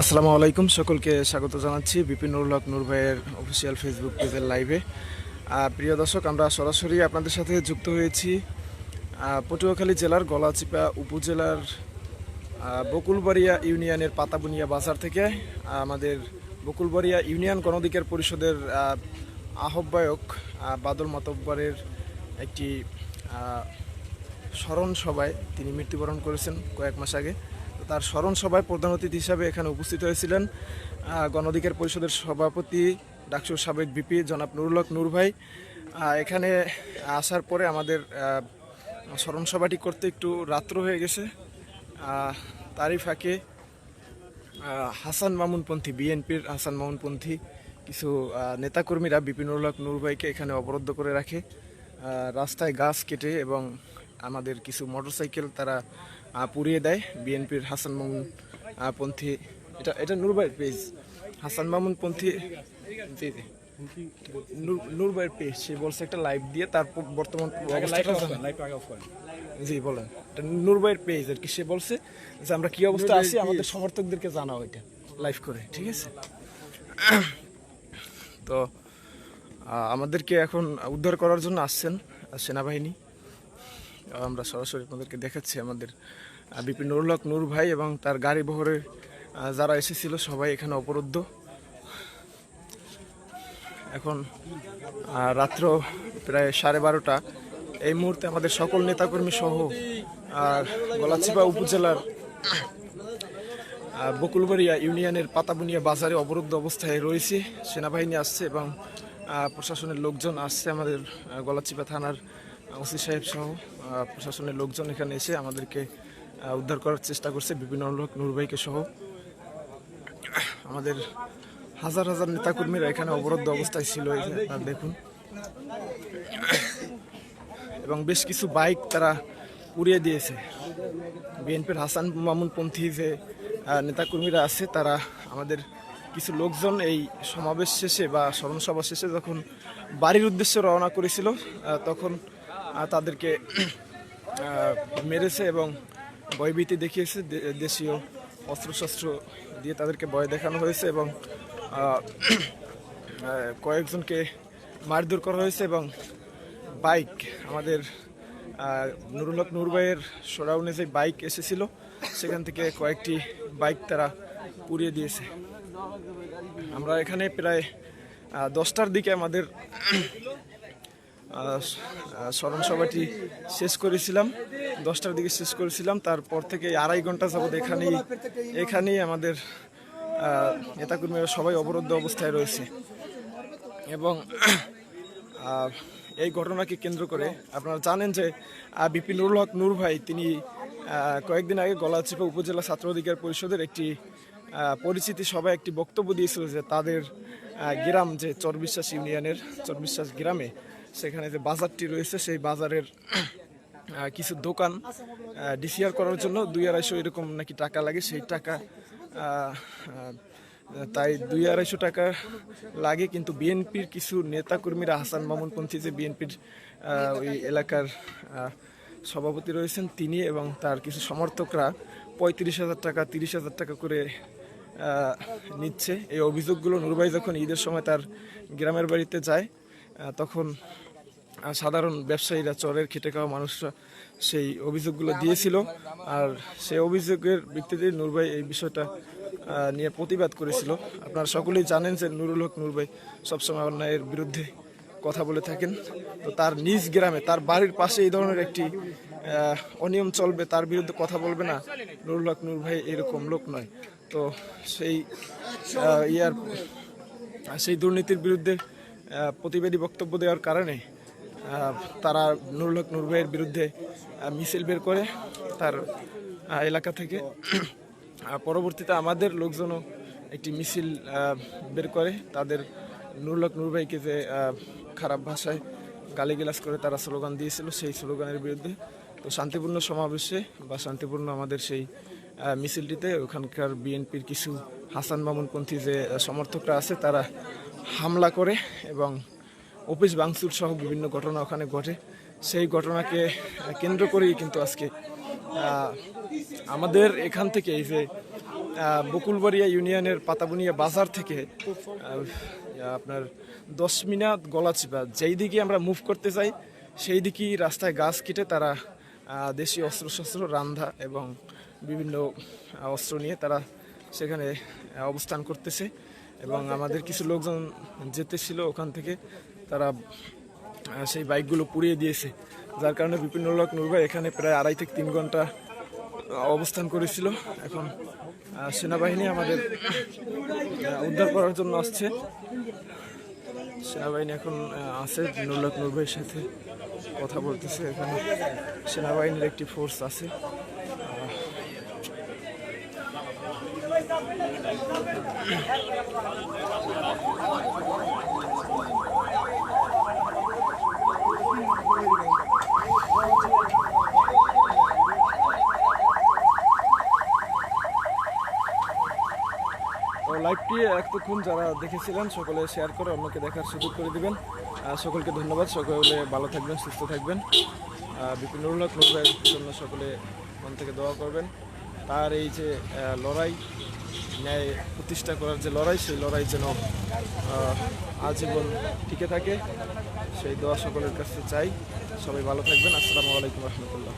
আসসালামু আলাইকুম সকলকে স্বাগত জানাচ্ছি বিপিন হক নূর ভাইয়ের অফিসিয়াল ফেসবুক পেজের লাইভে প্রিয় দর্শক আমরা সরাসরি আপনাদের সাথে যুক্ত হয়েছি পটুয়াখালী জেলার গলাচিপা উপজেলার বকুলবাড়িয়া ইউনিয়নের পাতাবুনিয়া বাজার থেকে আমাদের বকুলবাড়িয়া ইউনিয়ন গণধিকার পরিষদের আহ, আহ্বায়ক বাদল মাতব্বরের একটি স্মরণ সভায় তিনি মৃত্যুবরণ করেছেন কয়েক মাস আগে। তার স্মরণ সভায় প্রধান অতিথি হিসাবে এখানে উপস্থিত হয়েছিলেন আহ, গণঅধিকার পরিষদের সভাপতি ডাকসুর সাবেক বিপি জনাব নুরুল হক নূর ভাই। এখানে আসার পরে আমাদের স্মরণ সভাটি করতে একটু রাত্র হয়ে গেছে। তারই ফাঁকে হাসান মামুনপন্থী বিএনপির হাসান মামুনপন্থী কিছু নেতাকর্মীরা বিপিনুল হক নূর ভাইকে এখানে অবরুদ্ধ করে রাখে। রাস্তায় গাছ কেটে এবং আমাদের কিছু মোটরসাইকেল তারা পুড়িয়ে দেয় বিএনপির হাসান মামুন পন্থী। এটা এটা নূর ভাইয়ের পেজ হাসান মামুন পন্থী জি জি। নূর- নূর পেজ সে বলছে একটা লাইভ দিয়ে তার বর্তমান জি বলেন। এটা নূরবাইয়ের পেজ আর কি। সে বলছে যে আমরা কি অবস্থা আছি আমাদের সমর্থকদেরকে জানাও এটা লাইভ করে ঠিক আছে? তো আমাদেরকে এখন উদ্ধার করার জন্য আসছেন সেনাবাহিনী। আমরা সরাসরি আপনাদেরকে দেখাচ্ছি আমাদের আহ, বিপিন নুরুল হক নূর ভাই এবং তার গাড়ি বহরে যারা এসেছিল সবাই এখানে অবরুদ্ধ। এখন রাত্র প্রায় সাড়ে বারোটা। এই মুহূর্তে আমাদের সকল নেতাকর্মী সহ আর গলাচিপা উপজেলার বকুলবাড়িয়া ইউনিয়নের পাতাবুনিয়া বাজারে অবরুদ্ধ অবস্থায় রয়েছে সেনাবাহিনী আসছে এবং প্রশাসনের লোকজন আসছে আমাদের গলাচিপা থানার ওসি সাহেব সহ। প্রশাসনের লোকজন এখানে এসে আমাদেরকে উদ্ধার করার চেষ্টা করছে বিভিন্ন লোক নুরভাইকে সহ। আমাদের হাজার হাজার নেতাকর্মীরা এখানে অবরুদ্ধ অবস্থায় ছিল দেখুন। এবং বেশ কিছু বাইক তারা উড়িয়ে দিয়েছে। বিএনপির হাসান মামুন পন্থী যে নেতাকর্মীরা আছে, তারা আমাদের কিছু লোকজন এই সমাবেশ শেষে বা স্মরণসভা শেষে যখন বাড়ির উদ্দেশ্যে রওনা করেছিল তখন তাদেরকে মেরেছে এবং ভয়ভীতি দেখিয়েছে দেশীয় অস্ত্রশস্ত্র দিয়ে তাদেরকে ভয় দেখানো হয়েছে এবং কয়েকজনকে মারধর করা হয়েছে এবং বাইক, আমাদের নুরুল হক নূর ভাইয়ের যে বাইক এসেছিল, সেখান থেকে কয়েকটি বাইক তারা পুড়িয়ে দিয়েছে। আমরা এখানে প্রায় দশটার দিকে আমাদের স্মরণ সভাটি শেষ করেছিলাম, দশটার দিকে শেষ করেছিলাম, তারপর থেকে আড়াই ঘণ্টা যাবৎ এখানেই এখানেই আমাদের নেতাকর্মীরা সবাই অবরুদ্ধ অবস্থায় রয়েছে। এবং এই ঘটনাকে কেন্দ্র করে আপনারা জানেন যে বিপিনুল হক নূর ভাই, তিনি কয়েকদিন আগে গলাচিপা উপজেলা ছাত্র অধিকার পরিষদের একটি পরিচিতি সভায় একটি বক্তব্য দিয়েছিল যে তাদের গ্রাম যে চরবিশ্বাস ইউনিয়নের, চরবিশ্বাস গ্রামে সেখানে যে বাজারটি রয়েছে, সেই বাজারের কিছু দোকান ডিসিআর করার জন্য দুই আড়াইশো এরকম নাকি টাকা লাগে। সেই টাকা তাই দুই আড়াইশো টাকা লাগে। কিন্তু বিএনপির কিছু নেতাকর্মীরা, হাসান মামুনপন্থী যে বিএনপির ওই এলাকার সভাপতি রয়েছেন তিনি এবং তার কিছু সমর্থকরা পঁয়ত্রিশ হাজার টাকা, তিরিশ হাজার টাকা করে নিচ্ছে। এই অভিযোগগুলো নুরবাই যখন ঈদের সময় তার গ্রামের বাড়িতে যায় তখন সাধারণ ব্যবসায়ীরা, চরের খেটে খাওয়া মানুষরা সেই অভিযোগগুলো দিয়েছিল। আর সেই অভিযোগের ভিত্তিতে নুরভাই এই বিষয়টা নিয়ে প্রতিবাদ করেছিল। আপনারা সকলেই জানেন যে নুরুল হক নুরভাই সবসময় অন্যায়ের বিরুদ্ধে কথা বলে থাকেন। তো তার নিজ গ্রামে, তার বাড়ির পাশে এই ধরনের একটি অনিয়ম চলবে, তার বিরুদ্ধে কথা বলবে না। নুরুল হক নূর ভাই এরকম লোক নয়। তো সেই ইয়ার, সেই দুর্নীতির বিরুদ্ধে প্রতিবাদী বক্তব্য দেওয়ার কারণে তারা নুরুল হক নূর বিরুদ্ধে মিছিল বের করে তার এলাকা থেকে। পরবর্তীতে আমাদের লোকজনও একটি মিছিল বের করে। তাদের নুরুল হক নূর যে খারাপ ভাষায় গালিগালাজ করে তারা স্লোগান দিয়েছিল, সেই স্লোগানের বিরুদ্ধে। তো শান্তিপূর্ণ সমাবেশে বা শান্তিপূর্ণ আমাদের সেই মিছিলটিতে ওখানকার বিএনপির কিছু হাসান মামুনপন্থী যে সমর্থকরা আছে, তারা হামলা করে এবং অফিস ভাঙচুর সহ বিভিন্ন ঘটনা ওখানে ঘটে। সেই ঘটনাকে কেন্দ্র করেই কিন্তু আজকে আমাদের এখান থেকে এই যে বকুলবাড়িয়া ইউনিয়নের পাতাবুনিয়া বাজার থেকে আপনার দশ মিনিট গলাচিপা যেই দিকে আমরা মুভ করতে চাই, সেই দিকেই রাস্তায় গাছ কেটে তারা দেশীয় অস্ত্রশস্ত্র, রান্ধা এবং বিভিন্ন অস্ত্র নিয়ে তারা সেখানে অবস্থান করতেছে এবং আমাদের কিছু লোকজন যেতেছিল ওখান থেকে, তারা সেই বাইকগুলো পুড়িয়ে দিয়েছে। যার কারণে বিপিন লোক নুরভাই এখানে প্রায় আড়াই থেকে তিন ঘণ্টা অবস্থান করেছিল। এখন সেনাবাহিনী আমাদের উদ্ধার করার জন্য আসছে। সেনাবাহিনী এখন আছে। নুরুল্লাহ নুরভাইয়ের সাথে কথা বলতেছে। এখানে সেনাবাহিনীর একটি ফোর্স আছে। লাইভটি এতক্ষণ যারা দেখেছিলেন, সকলে শেয়ার করে অন্যকে দেখার সুযোগ করে দিবেন। সকলকে ধন্যবাদ। সকলে ভালো থাকবেন, সুস্থ থাকবেন। বিপিন জন্য সকলে মন থেকে দোয়া করবেন। তার এই যে লড়াই, ন্যায় প্রতিষ্ঠা করার যে লড়াই, সেই লড়াই যেন আজীবন টিকে থাকে। সেই দোয়া সকলের কাছে চাই। সবাই ভালো থাকবেন। আসসালামু আলাইকুম রহমতুল্লাহ।